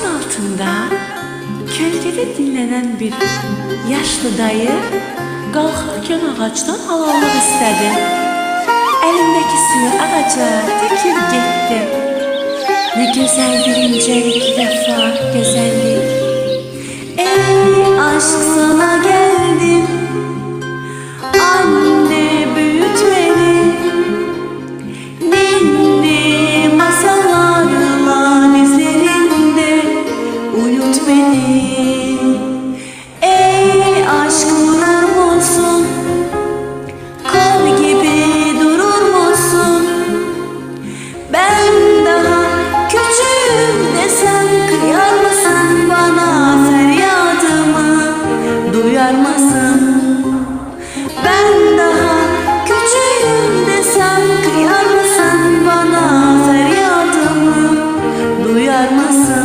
Ağacın altında kölgede dinlenen bir yaşlı dayı kalkarken ağaçtan halallık istedi. Elindeki suyu ağaca döküp gitti. Ne güzel bir incelik vefa güzellik. Desem kıyar mısın bana feryadımı? Duyar mısın?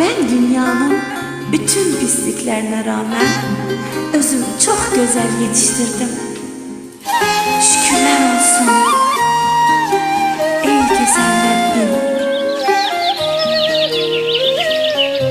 Ben dünyanın bütün pisliklerine rağmen özümü çok güzel yetiştirdim.